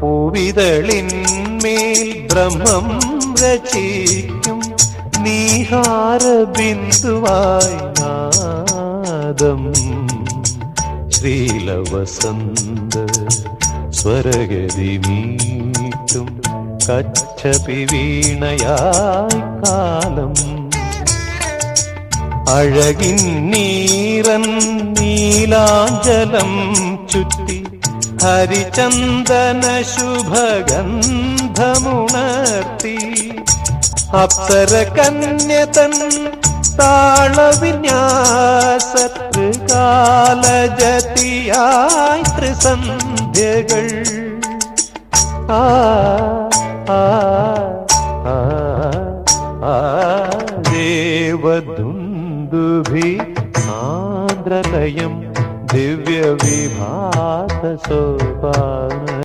പൂവിതളിന്മേൽ ബ്രഹ്മം രചിക്കും നീഹാര ബിന്ദുവായി നാദം. ശ്രീലവസന്ത സ്വരഗതി മീട്ടും കച്ചപി വീണയായി കാലം. അഴകിൻ നീറൻ നീലാഞ്ചലം ചുറ്റി ഹരിചന്ദന ശുഭഗന്ധമുണർത്തി അപ്സര കന്യതൻ താളവിന്യാസത്രികാലജതിയായി ത്രിസന്ധ്യകൾ. ആ ആ ആ ആ दिव्य विभात शोभान